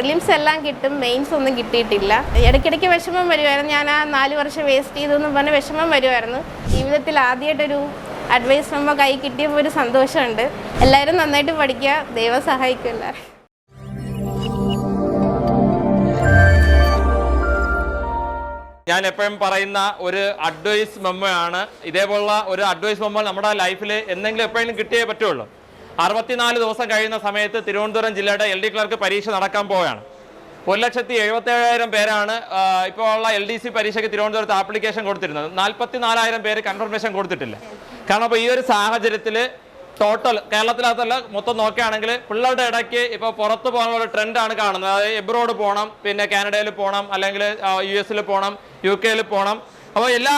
Prelims എല്ലാം കിട്ടും mains ഒന്നും കിട്ടിയിട്ടില്ല. ഇടയ്ക്കിടയ്ക്ക് വിഷമം വരുമായിരുന്നു ഞാൻ ആ നാല് വർഷം വേസ്റ്റ് ചെയ്തു എന്ന് പറഞ്ഞ് വിഷമം വരുമായിരുന്നു ജീവിതത്തിൽ ആദ്യമായിട്ടൊരു അഡ്വൈസ് നമ്മൾ കൈ കിട്ടിയപ്പോൾ ഒരു സന്തോഷമുണ്ട്. എല്ലാവരും നന്നായിട്ട് പഠിക്കുക. ദൈവം സഹായിക്കും ഞാൻ എപ്പോഴും പറയുന്ന ഒരു അഡ്വൈസ് മെമ്മോ ആണ്. ഇതേപോലുള്ള ഒരു അഡ്വൈസ് മെമ്മോ നമ്മുടെ ലൈഫിൽ എന്തെങ്കിലും എപ്പോഴെങ്കിലും കിട്ടിയേ പറ്റുള്ളൂ. അറുപത്തിനാല് ദിവസം കഴിയുന്ന സമയത്ത് തിരുവനന്തപുരം ജില്ലയുടെ എൽ ഡി ക്ലർക്ക് പരീക്ഷ നടക്കാൻ പോവുകയാണ്. ഒരു ലക്ഷത്തി എഴുപത്തേഴായിരം പേരാണ് ഇപ്പോൾ ഉള്ള എൽ ഡി സി പരീക്ഷയ്ക്ക് തിരുവനന്തപുരത്ത് ആപ്ലിക്കേഷൻ കൊടുത്തിരുന്നത്. നാൽപ്പത്തി നാലായിരം പേര് കൺഫർമേഷൻ കൊടുത്തിട്ടില്ല. കാരണം അപ്പോൾ ഈ ഒരു സാഹചര്യത്തിൽ ടോട്ടൽ കേരളത്തിനകത്തല്ല മൊത്തം നോക്കുകയാണെങ്കിൽ പിള്ളേരുടെ ഇടയ്ക്ക് ഇപ്പോൾ പുറത്ത് പോകാനുള്ള ഒരു ട്രെൻഡാണ് കാണുന്നത്. അതായത് എബ്രോഡ് പോകണം പിന്നെ കാനഡയിൽ പോകണം അല്ലെങ്കിൽ യു എസിൽ പോകണം യു കെയിൽ പോകണം. അപ്പോൾ എല്ലാ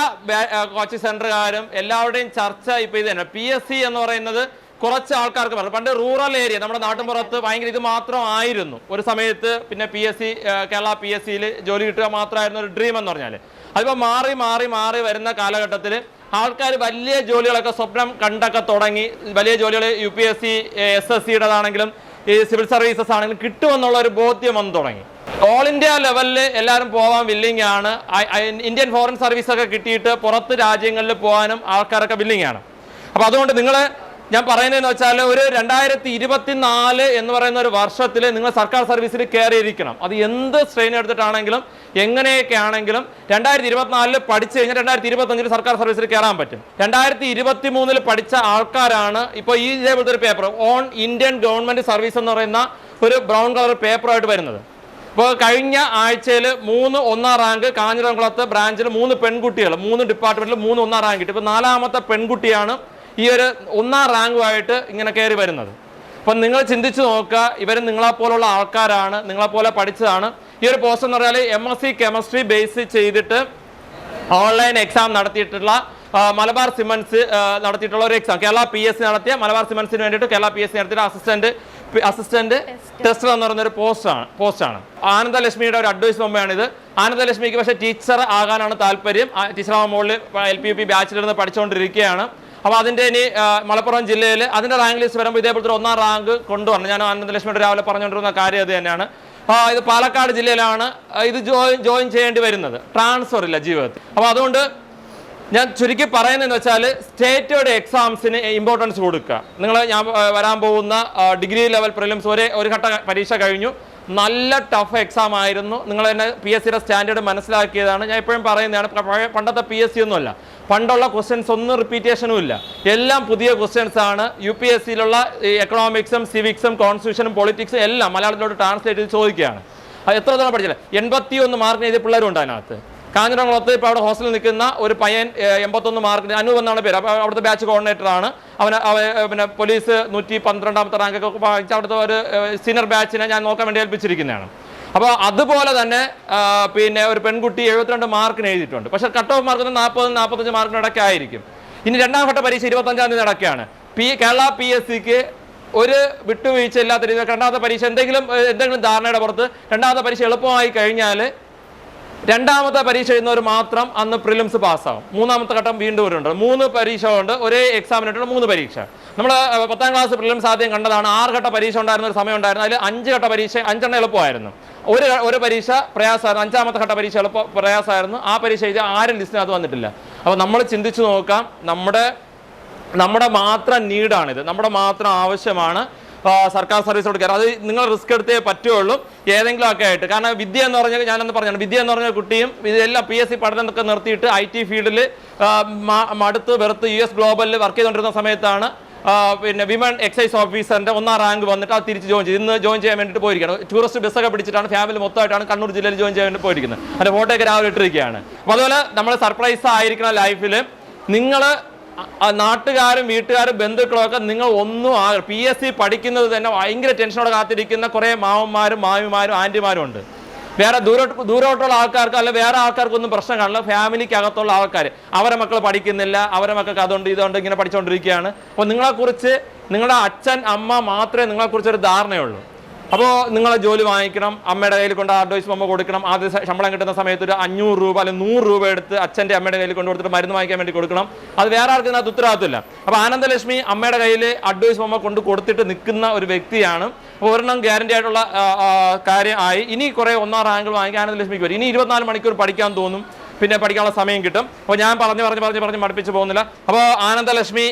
കോച്ചിങ് സെന്ററുകാരും എല്ലാവരുടെയും ചർച്ച ഇപ്പോൾ ഇത് തന്നെ. പി എസ് സി എന്ന് പറയുന്നത് കുറച്ച് ആൾക്കാർക്ക് പറഞ്ഞു. പണ്ട് റൂറൽ ഏരിയ നമ്മുടെ നാട്ടിൻപുറത്ത് ഭയങ്കര ഇത് മാത്രം ആയിരുന്നു ഒരു സമയത്ത് പിന്നെ P S C Kerala P S സിയിൽ ജോലി കിട്ടുക മാത്രമായിരുന്നു ഒരു ഡ്രീം എന്ന് പറഞ്ഞാൽ അതിപ്പോൾ മാറി മാറി മാറി വരുന്ന കാലഘട്ടത്തിൽ ആൾക്കാർ വലിയ ജോലികളൊക്കെ സ്വപ്നം കണ്ടൊക്കെ തുടങ്ങി. വലിയ ജോലികൾ U P S C S S സിയുടേതാണെങ്കിലും ഈ സിവിൽ സർവീസസ് ആണെങ്കിലും കിട്ടുമെന്നുള്ള ഒരു ബോധ്യം വന്നു തുടങ്ങി. ഓൾ ഇന്ത്യ ലെവലിൽ എല്ലാവരും പോകാൻ വില്ലിംഗ് ആണ്. ഇന്ത്യൻ ഫോറിൻ സർവീസൊക്കെ കിട്ടിയിട്ട് പുറത്ത് രാജ്യങ്ങളിൽ പോകാനും ആൾക്കാരൊക്കെ വില്ലിംഗ് ആണ്. അപ്പോൾ അതുകൊണ്ട് നിങ്ങൾ ഞാൻ പറയുന്നതെന്ന് വെച്ചാൽ ഒരു രണ്ടായിരത്തി ഇരുപത്തിനാല് എന്ന് പറയുന്ന ഒരു വർഷത്തിൽ നിങ്ങൾ സർക്കാർ സർവീസിൽ കയറിയിരിക്കണം. അത് എന്ത് സ്ട്രെയിൻ എടുത്തിട്ടാണെങ്കിലും എങ്ങനെയൊക്കെ ആണെങ്കിലും രണ്ടായിരത്തി ഇരുപത്തിനാലിൽ പഠിച്ചു കഴിഞ്ഞാൽ രണ്ടായിരത്തി ഇരുപത്തഞ്ചിൽ സർക്കാർ സർവീസിൽ കയറാൻ പറ്റും. രണ്ടായിരത്തി ഇരുപത്തി മൂന്നിൽ പഠിച്ച ആൾക്കാരാണ് ഇപ്പോൾ ഈ ഇതേപോലത്തെ ഒരു paper on Indian government service എന്ന് പറയുന്ന ഒരു ബ്രൗൺ കളർ പേപ്പറായിട്ട് വരുന്നത്. ഇപ്പോൾ കഴിഞ്ഞ ആഴ്ചയിൽ മൂന്ന് ഒന്നാം റാങ്ക് കാഞ്ഞിരംകുളത്ത് ബ്രാഞ്ചിൽ മൂന്ന് പെൺകുട്ടികൾ മൂന്ന് ഡിപ്പാർട്ട്മെന്റിൽ മൂന്ന് ഒന്നാം റാങ്ക് കിട്ടി. ഇപ്പോൾ നാലാമത്തെ പെൺകുട്ടിയാണ് ഈ ഒരു ഒന്നാം റാങ്കുമായിട്ട് ഇങ്ങനെ കയറി വരുന്നത്. അപ്പം നിങ്ങൾ ചിന്തിച്ചു നോക്കുക ഇവർ നിങ്ങളെപ്പോലുള്ള ആൾക്കാരാണ് നിങ്ങളെപ്പോലെ പഠിച്ചതാണ്. ഈ ഒരു പോസ്റ്റ് എന്ന് പറഞ്ഞാൽ M S C chemistry base ചെയ്തിട്ട് ഓൺലൈൻ എക്സാം നടത്തിയിട്ടുള്ള മലബാർ സിമൻസ് നടത്തിയിട്ടുള്ള ഒരു exam Kerala P S C നടത്തിയ മലബാർ സിമൻസിന് വേണ്ടിയിട്ട് കേരള പി എസ് സി നടത്തിയ അസിസ്റ്റന്റ് അസിസ്റ്റന്റ് ടെസ്റ്റർ എന്ന് പറയുന്ന ഒരു പോസ്റ്റാണ് പോസ്റ്റാണ് ആനന്ദലക്ഷ്മിയുടെ ഒരു അഡ്വൈസ് മുമ്പാണിത്. ആനന്ദലക്ഷ്മിക്ക് പക്ഷേ ടീച്ചർ ആകാനാണ് താല്പര്യം. ടീച്ചർ മുകളിൽ എൽ പി യു പി ബാച്ചിലിരുന്ന് പഠിച്ചുകൊണ്ടിരിക്കുകയാണ്. അപ്പോൾ അതിന്റെ ഇനി മലപ്പുറം ജില്ലയിൽ അതിന്റെ റാങ്ക് ലിസ്റ്റ് വരുമ്പോൾ ഇതേപോലത്തെ ഒന്നാം റാങ്ക് കൊണ്ടുവരണം. ഞാൻ ആനന്ദലക്ഷ്മിയുടെ രാവിലെ പറഞ്ഞുകൊണ്ടിരുന്ന കാര്യം അത് തന്നെയാണ്. ഇത് പാലക്കാട് ജില്ലയിലാണ് ഇത് ജോയിൻ ജോയിൻ ചെയ്യേണ്ടി വരുന്നത്. ട്രാൻസ്ഫർ ഇല്ല ജീവിതത്തിൽ. അപ്പോൾ അതുകൊണ്ട് ഞാൻ ചുരുക്കി പറയുന്നതെന്ന് വെച്ചാൽ സ്റ്റേറ്റുകളുടെ എക്സാംസിന് ഇമ്പോർട്ടൻസ് കൊടുക്കുക. നിങ്ങൾ ഞാൻ വരാൻ പോകുന്ന ഡിഗ്രി ലെവൽ പ്രിലിംസ് ഒരേ ഒരു ഘട്ട പരീക്ഷ കഴിഞ്ഞു. നല്ല ടഫ് എക്സാം ആയിരുന്നു. നിങ്ങൾ തന്നെ പി എസ് സിയുടെ സ്റ്റാൻഡേർഡ് മനസ്സിലാക്കിയതാണ്. ഞാൻ എപ്പോഴും പറയുന്നതാണ് പണ്ടത്തെ പി എസ് സി ഒന്നുമല്ല. പണ്ടുള്ള ക്വസ്റ്റ്യൻസ് ഒന്നും റിപ്പീറ്റേഷനും ഇല്ല. എല്ലാം പുതിയ ക്വസ്റ്റ്യൻസ് ആണ്. യു പി എസ് സിയിലുള്ള എക്കണോമിക്സും സിവിക്സും കോൺസ്റ്റിറ്റ്യൂഷനും പൊളിറ്റിക്സും എല്ലാം മലയാളത്തിലോട്ട് ട്രാൻസ്ലേറ്റ് ചെയ്ത് ചോദിക്കുകയാണ്. എത്ര തവണ പഠിച്ചില്ല എൺപത്തി ഒന്ന് മാർക്കിന് എഴുതിയ പിള്ളേരുണ്ട് അതിനകത്ത്. കാഞ്ഞിരംകുളത്ത് ഇപ്പോൾ അവിടെ ഹോസ്റ്റലിൽ നിൽക്കുന്ന ഒരു പയ്യൻ എൺപത്തൊന്ന് മാർക്കിന് അനൂപ് എന്നാണ് പേര്. അപ്പോൾ അവിടുത്തെ ബാച്ച് കോർഡിനേറ്ററാണ് അവന് അവ- പിന്നെ പോലീസ് നൂറ്റി പന്ത്രണ്ടാമത്തെ റാങ്കൊക്കെ വാങ്ങിച്ച അവിടുത്തെ ഒരു സീനിയർ ബാച്ചിനെ ഞാൻ നോക്കാൻ വേണ്ടി ഏൽപ്പിച്ചിരിക്കുന്നതാണ്. അപ്പോൾ അതുപോലെ തന്നെ പിന്നെ ഒരു പെൺകുട്ടി എഴുപത്തിരണ്ട് മാർക്കിന് എഴുതിയിട്ടുണ്ട്. പക്ഷേ കട്ട് ഓഫ് മാർക്ക് നാൽപ്പത് നാൽപ്പത്തഞ്ച് മാർക്കിന് ഇടയ്ക്കായിരിക്കും ഇനി രണ്ടാം ഘട്ട പരീക്ഷ ഇരുപത്തഞ്ചാം തീയതി നടക്കുകയാണ്. പി കേരള പി എസ് സിക്ക് ഒരു വിട്ടുവീഴ്ച ഇല്ലാത്ത രീതിയിൽ രണ്ടാമത്തെ പരീക്ഷ എന്തെങ്കിലും എന്തെങ്കിലും ധാരണയുടെ പുറത്ത് രണ്ടാമത്തെ പരീക്ഷ എളുപ്പമായി കഴിഞ്ഞാൽ രണ്ടാമത്തെ പരീക്ഷ എഴുതുന്നവർ മാത്രം അന്ന് പ്രിലിംസ് പാസ്സാവും. മൂന്നാമത്തെ ഘട്ടം വീണ്ടും ഒരു ഉണ്ട്. മൂന്ന് പരീക്ഷ ഉണ്ട് ഒരേ എക്സാമിനായിട്ടുള്ള മൂന്ന് പരീക്ഷ. നമ്മൾ പത്താം ക്ലാസ് പ്രിലിംസ് ആദ്യം കണ്ടതാണ്. ആറ് ഘട്ട പരീക്ഷ ഉണ്ടായിരുന്ന ഒരു സമയം ഉണ്ടായിരുന്നു. അതിൽ അഞ്ച് ഘട്ട പരീക്ഷ അഞ്ചെണ്ണം എളുപ്പമായിരുന്നു. ഒരു ഒരു പരീക്ഷ പ്രയാസമായിരുന്നു. അഞ്ചാമത്തെ ഘട്ട പരീക്ഷ എളുപ്പ പ്രയാസമായിരുന്നു. ആ പരീക്ഷ എഴുതിയ ആരും ലിസ്റ്റിനകത്ത് വന്നിട്ടില്ല. അപ്പോൾ നമ്മൾ ചിന്തിച്ചു നോക്കാം നമ്മുടെ നമ്മുടെ മാത്രം നീഡാണിത്. നമ്മുടെ മാത്രം ആവശ്യമാണ് സർക്കാർ സർവീസോട് കയറും. അത് നിങ്ങൾ റിസ്ക് എടുത്തേ പറ്റുള്ളൂ ഏതെങ്കിലും ഒക്കെ ആയിട്ട്. കാരണം വിദ്യ എന്ന് പറഞ്ഞാൽ ഞാനൊന്ന് പറഞ്ഞാണ്. വിദ്യ എന്ന് പറഞ്ഞ കുട്ടിയും ഇതെല്ലാം പി എസ് സി പഠനമൊക്കെ നിർത്തിയിട്ട് ഐ ടി ഫീൽഡിൽ മടുത്ത് വെറുത്ത് യു എസ് ഗ്ലോബലിൽ വർക്ക് ചെയ്തുകൊണ്ടിരുന്ന സമയത്താണ് പിന്നെ വിമൻ എക്സൈസ് ഓഫീസറിന്റെ ഒന്നാം റാങ്ക് വന്നിട്ട് അത് തിരിച്ച് ജോയിൻ ചെയ്തു. ഇന്ന് ജോയിൻ ചെയ്യാൻ വേണ്ടിയിട്ട് പോയിരിക്കുകയാണ്. ടൂറിസ്റ്റ് ബസ്സൊക്കെ പിടിച്ചിട്ടാണ് ഫാമിലി മൊത്തമായിട്ടാണ് കണ്ണൂർ ജില്ലയിൽ ജോയിൻ ചെയ്യാൻ വേണ്ടി പോയിരിക്കുന്നത്. അതിന്റെ ഫോട്ടോയൊക്കെ രാവിലെ ഇട്ടിരിക്കുകയാണ്. അപ്പോൾ അതുപോലെ നമ്മൾ സർപ്രൈസ് ആയിരിക്കണം ലൈഫിൽ നിങ്ങൾ നാട്ടുകാരും വീട്ടുകാരും ബന്ധുക്കളൊക്കെ നിങ്ങൾ ഒന്നും ആ പി എസ് സി പഠിക്കുന്നത് തന്നെ ഭയങ്കര ടെൻഷനോടെ കാത്തിരിക്കുന്ന കുറേ മാവന്മാരും മാമിമാരും ആന്റിമാരും ഉണ്ട്. വേറെ ദൂരോട്ട് ദൂരോട്ടുള്ള ആൾക്കാർക്ക് അല്ല വേറെ ആൾക്കാർക്കൊന്നും പ്രശ്നം കാണില്ല. ഫാമിലിക്ക് അകത്തുള്ള ആൾക്കാർ അവരെ മക്കൾ പഠിക്കുന്നില്ല അവരെ മക്കൾക്ക് അതുകൊണ്ട് ഇതുകൊണ്ട് ഇങ്ങനെ പഠിച്ചുകൊണ്ടിരിക്കുകയാണ് അപ്പോൾ നിങ്ങളെക്കുറിച്ച് നിങ്ങളുടെ അച്ഛൻ അമ്മ മാത്രമേ നിങ്ങളെക്കുറിച്ചൊരു ധാരണയുള്ളൂ. അപ്പോൾ നിങ്ങൾ ജോലി വാങ്ങിക്കണം അമ്മയുടെ കയ്യിൽ കൊണ്ട് അഡ്വൈസ് അമ്മ കൊടുക്കണം ആദ്യ ശമ്പളം കിട്ടുന്ന സമയത്ത് ഒരു അഞ്ഞൂറ് രൂപ അല്ലെങ്കിൽ നൂറ് രൂപ എടുത്ത് അച്ഛന്റെ അമ്മയുടെ കയ്യിൽ കൊണ്ട് കൊടുത്തിട്ട് മരുന്ന് വാങ്ങിക്കാൻ വേണ്ടി കൊടുക്കണം. അത് വേറെ ആർക്കും അത് ഉത്തരവാദിത്തമില്ല അപ്പോൾ ആനന്ദലക്ഷ്മി അമ്മയുടെ കയ്യിൽ അഡ്വൈസ് അമ്മ കൊണ്ട് കൊടുത്തിട്ട് നിൽക്കുന്ന ഒരു വ്യക്തിയാണ്. ഒരെണ്ണം ഗ്യാരണ്ടി ആയിട്ടുള്ള കാര്യം ആയി. ഇനി കുറേ ഒന്നാം റാങ്ക് വാങ്ങിക്കാൻ ആനന്ദലക്ഷ്മിക്ക് വരും. ഇനി ഇരുപത്തിനാല് മണിക്കൂർ പഠിക്കാൻ തോന്നും. പിന്നെ പഠിക്കാനുള്ള സമയം കിട്ടും. അപ്പോൾ ഞാൻ പറഞ്ഞു പറഞ്ഞു പറഞ്ഞു പറഞ്ഞ് മടുപ്പിച്ച് പോകുന്നില്ല. അപ്പോൾ ആനന്ദലക്ഷ്മി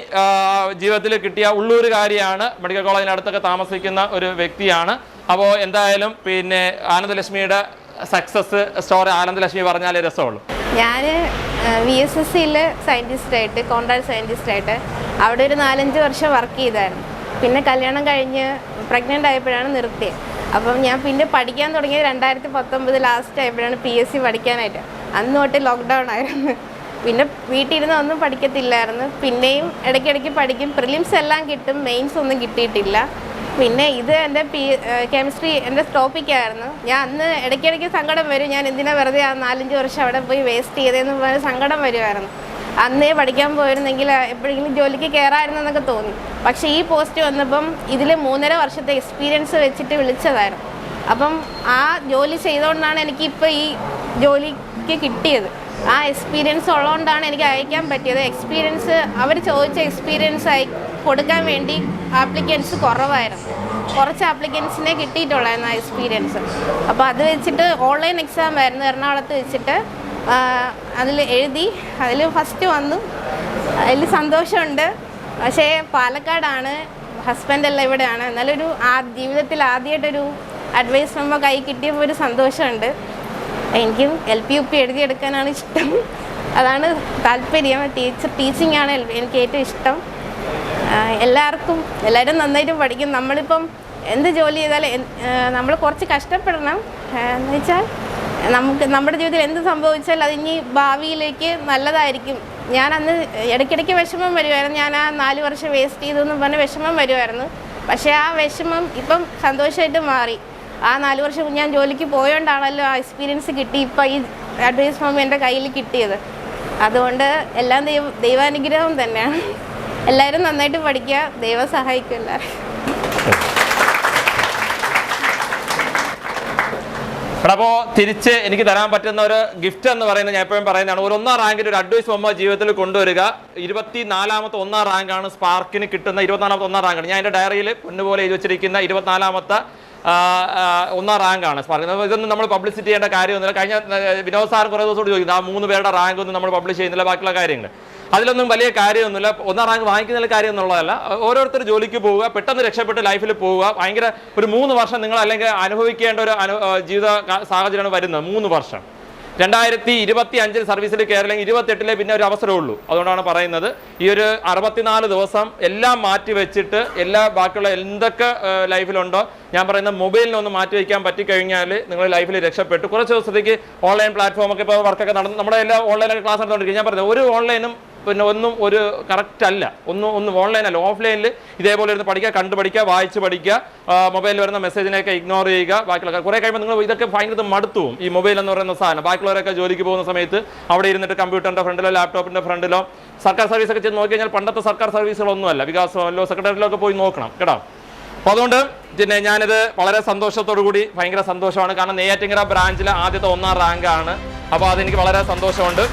ജീവിതത്തിൽ കിട്ടിയ ഉള്ളൂരുകാരിയാണ് മെഡിക്കൽ കോളേജിനടുത്തൊക്കെ താമസിക്കുന്ന ഒരു വ്യക്തിയാണ്. അപ്പോൾ എന്തായാലും പിന്നെ ആനന്ദലക്ഷ്മിയുടെ സക്സസ് സ്റ്റോറി ആനന്ദലക്ഷ്മി പറഞ്ഞാലേ രസമുള്ളൂ. ഞാൻ വി എസ് എസ് സിയിൽ സയന്റിസ്റ്റായിട്ട് കോൺട്രാക്ട് സയന്റിസ്റ്റായിട്ട് അവിടെ ഒരു നാലഞ്ച് വർഷം വർക്ക് ചെയ്തായിരുന്നു. പിന്നെ കല്യാണം കഴിഞ്ഞ് പ്രഗ്നന്റ് ആയപ്പോഴാണ് നിർത്തിയത്. അപ്പം ഞാൻ പിന്നെ പഠിക്കാൻ തുടങ്ങിയത് രണ്ടായിരത്തി പത്തൊമ്പത് ലാസ്റ്റ് ആയപ്പോഴാണ് പി എസ് സി പഠിക്കാനായിട്ട്. അന്ന് തൊട്ട് ലോക്ക്ഡൗൺ ആയിരുന്നു. പിന്നെ വീട്ടിലിരുന്ന് ഒന്നും പഠിക്കത്തില്ലായിരുന്നു. പിന്നെയും ഇടയ്ക്കിടയ്ക്ക് പഠിക്കും. പ്രിലിംസ് എല്ലാം കിട്ടും. മെയിൻസ് ഒന്നും കിട്ടിയിട്ടില്ല. പിന്നെ ഇത് എന്റെ പി കെമിസ്ട്രി എന്റെ ടോപ്പിക്കായിരുന്നു ഞാൻ അന്ന് ഇടയ്ക്കിടയ്ക്ക് സങ്കടം വരും. ഞാൻ എന്തിനാ വെറുതെ ആ നാലഞ്ച് വർഷം അവിടെ പോയി വേസ്റ്റ് ചെയ്തതെന്ന് പറഞ്ഞ് സങ്കടം വരുമായിരുന്നു അന്നേ പഠിക്കാൻ പോയിരുന്നെങ്കിൽ എപ്പോഴെങ്കിലും ജോലിക്ക് കയറായിരുന്നു എന്നൊക്കെ തോന്നി. പക്ഷേ ഈ പോസ്റ്റ് വന്നപ്പം ഇതിൽ മൂന്നര വർഷത്തെ എക്സ്പീരിയൻസ് വെച്ചിട്ട് വിളിച്ചതായിരുന്നു. അപ്പം ആ ജോലി ചെയ്തുകൊണ്ടാണ് എനിക്കിപ്പോൾ ഈ ജോലിക്ക് കിട്ടിയത്. ആ എക്സ്പീരിയൻസ് ഉള്ളതുകൊണ്ടാണ് എനിക്ക് അയക്കാൻ പറ്റിയത്. എക്സ്പീരിയൻസ് അവർ ചോദിച്ച എക്സ്പീരിയൻസ് ആയി കൊടുക്കാൻ വേണ്ടി ആപ്ലിക്കൻസ് കുറവായിരുന്നു. കുറച്ച് ആപ്ലിക്കൻസിനെ കിട്ടിയിട്ടുള്ളായിരുന്നു ആ എക്സ്പീരിയൻസ് അപ്പോൾ അത് വെച്ചിട്ട് ഓൺലൈൻ എക്സാം ആയിരുന്നു എറണാകുളത്ത് വെച്ചിട്ട് അതിൽ എഴുതി അതിൽ ഫസ്റ്റ് വന്നു. അതിൽ സന്തോഷമുണ്ട്. പക്ഷേ പാലക്കാടാണ് ഹസ്ബൻഡ് എല്ലാം ഇവിടെയാണ്. എന്നാലൊരു ആ ജീവിതത്തിൽ ആദ്യമായിട്ടൊരു അഡ്വൈസ് നമ്മൾ കൈ കിട്ടിയപ്പോൾ ഒരു സന്തോഷമുണ്ട്. എനിക്കും എൽ പി യു പി എഴുതിയെടുക്കാനാണ് ഇഷ്ടം. അതാണ് താല്പര്യം. ടീച്ചർ ടീച്ചിങ് ആണ് എനിക്ക് ഏറ്റവും ഇഷ്ടം. എല്ലാവർക്കും എല്ലാവരും നന്നായിട്ട് പഠിക്കും. നമ്മളിപ്പം എന്ത് ജോലി ചെയ്താലും നമ്മൾ കുറച്ച് കഷ്ടപ്പെടണം. എന്ന് വെച്ചാൽ നമുക്ക് നമ്മുടെ ജീവിതത്തിൽ എന്ത് സംഭവിച്ചാൽ ഇനി ഭാവിയിലേക്ക് നല്ലതായിരിക്കും. ഞാൻ അന്ന് ഇടയ്ക്കിടയ്ക്ക് വിഷമം വരുമായിരുന്നു ഞാൻ ആ നാല് വർഷം വേസ്റ്റ് ചെയ്തു എന്ന് പറഞ്ഞ് വിഷമം വരുമായിരുന്നു പക്ഷേ ആ വിഷമം ഇപ്പം സന്തോഷമായിട്ട് മാറി. ആ നാല് വർഷം ഞാൻ ജോലിക്ക് പോയോണ്ടാണല്ലോ ആ എക്സ്പീരിയൻസ് കിട്ടി. ഇപ്പം ഈ അഡ്വൈസ് ഫോം എന്റെ കയ്യിൽ കിട്ടിയത്. അതുകൊണ്ട് എല്ലാം ദൈവ ദൈവാനുഗ്രഹം തന്നെയാണ്. എല്ലാവരും നന്നായിട്ട് പഠിക്കുക. ദൈവം സഹായിക്കും എല്ലാവരും അപ്പോൾ തിരിച്ച് എനിക്ക് തരാൻ പറ്റുന്ന ഒരു ഗിഫ്റ്റ് എന്ന് പറയുന്നത് ഞാൻ എപ്പോഴും പറയുന്നതാണ്. ഒരു ഒന്നാം റാങ്കിൽ ഒരു അഡ്വൈസ് ഫോമ ജീവിതത്തിൽ കൊണ്ടുവരിക. ഇരുപത്തി നാലാമത്തെ ഒന്നാം റാങ്കാണ് സ്പാർക്കിന് കിട്ടുന്ന ഇരുപത്തിനാലാമത്തെ ഒന്നാം റാങ്കാണ് ഞാൻ എന്റെ ഡയറിയിൽ പൊന്നുപോലെ എഴുതി വെച്ചിരിക്കുന്ന ഇരുപത്തിനാലാമത്തെ ഒന്നാം റാങ്കാണ് പറയുന്നത് ഇതൊന്നും നമ്മൾ പബ്ലിസിറ്റി ചെയ്യേണ്ട കാര്യമൊന്നുമില്ല കഴിഞ്ഞ വിനോദ് സാർ കുറേ ദിവസം ചോദിക്കുന്നു ആ മൂന്ന് പേരുടെ റാങ്ക് ഒന്നും നമ്മൾ പബ്ലിഷ് ചെയ്യുന്നില്ല ബാക്കിയുള്ള കാര്യങ്ങൾ. അതിലൊന്നും വലിയ കാര്യമൊന്നുമില്ല. ഒന്നാം റാങ്ക് വാങ്ങിക്കുന്നതിൽ കാര്യം എന്നുള്ളതല്ല. ഓരോരുത്തർ ജോലിക്ക് പോവുക പെട്ടെന്ന് രക്ഷപ്പെട്ട് ലൈഫിൽ പോവുക. ഭയങ്കര ഒരു മൂന്ന് വർഷം നിങ്ങൾ അല്ലെങ്കിൽ അനുഭവിക്കേണ്ട ഒരു ജീവിത സാഹചര്യമാണ് വരുന്നത് മൂന്ന് വർഷം. രണ്ടായിരത്തി ഇരുപത്തി അഞ്ചിൽ സർവീസിൽ കയറില്ലെങ്കിൽ ഇരുപത്തെട്ടിലെ പിന്നെ ഒരു അവസരമുള്ളൂ. അതുകൊണ്ടാണ് പറയുന്നത്. ഈ ഒരു അറുപത്തിനാല് ദിവസം എല്ലാം മാറ്റി വെച്ചിട്ട് എല്ലാ ബാക്കിയുള്ള എന്തൊക്കെ ലൈഫിലുണ്ടോ ഞാൻ പറയുന്ന മൊബൈലിനൊന്ന് മാറ്റി വയ്ക്കാൻ പറ്റിക്കഴിഞ്ഞാൽ നിങ്ങൾ ലൈഫിൽ രക്ഷപ്പെട്ടു. കുറച്ച് ദിവസത്തേക്ക് ഓൺലൈൻ പ്ലാറ്റ്ഫോമൊക്കെ ഇപ്പോൾ വർക്കൊക്കെ നടന്നു. നമ്മുടെ എല്ലാ ഓൺലൈനൊക്കെ ക്ലാസ് നടന്നുകൊണ്ടിരിക്കും ഞാൻ പറഞ്ഞത് ഒരു ഓൺലൈനും പിന്നെ ഒന്നും ഒരു കറക്റ്റ് അല്ല. ഒന്നും ഒന്നും ഓൺലൈൻ അല്ല. ഓഫ്ലൈനിൽ ഇതേപോലെ ഇരുന്ന് പഠിക്കുക കണ്ടു പഠിക്കുക വായിച്ച് പഠിക്കുക മൊബൈലിൽ വരുന്ന മെസ്സേജിനെയൊക്കെ ഇഗ്നോർ ചെയ്യുക ബാക്കിയുള്ള കുറേ കഴിയുമ്പോൾ നിങ്ങൾ ഇതൊക്കെ ഭയങ്കര മടുത്തും. ഈ മൊബൈൽ എന്ന് പറയുന്ന സാധനം. ബാക്കിയുള്ളവരൊക്കെ ജോലിക്ക് പോകുന്ന സമയത്ത് അവിടെ ഇരുന്നിട്ട് കമ്പ്യൂട്ടറിന്റെ ഫ്രണ്ടിലോ ലാപ്ടോപ്പിന്റെ ഫ്രണ്ടിലോ സർക്കാർ സർവീസ് ഒക്കെ ചെയ്ത് നോക്കി കഴിഞ്ഞാൽ പണ്ടത്തെ സർക്കാർ സർവീസുകളൊന്നുമല്ല വികാസമല്ലോ സെക്രട്ടറിയിലൊക്കെ പോയി നോക്കണം കേട്ടോ. അപ്പോൾ അതുകൊണ്ട് പിന്നെ ഞാനിത് വളരെ സന്തോഷത്തോടു കൂടി ഭയങ്കര സന്തോഷമാണ്. കാരണം നെയ്യാറ്റിങ്കര ബ്രാഞ്ചിലെ ആദ്യത്തെ ഒന്നാം റാങ്കാണ് അപ്പോൾ അതെനിക്ക് വളരെ സന്തോഷമുണ്ട്.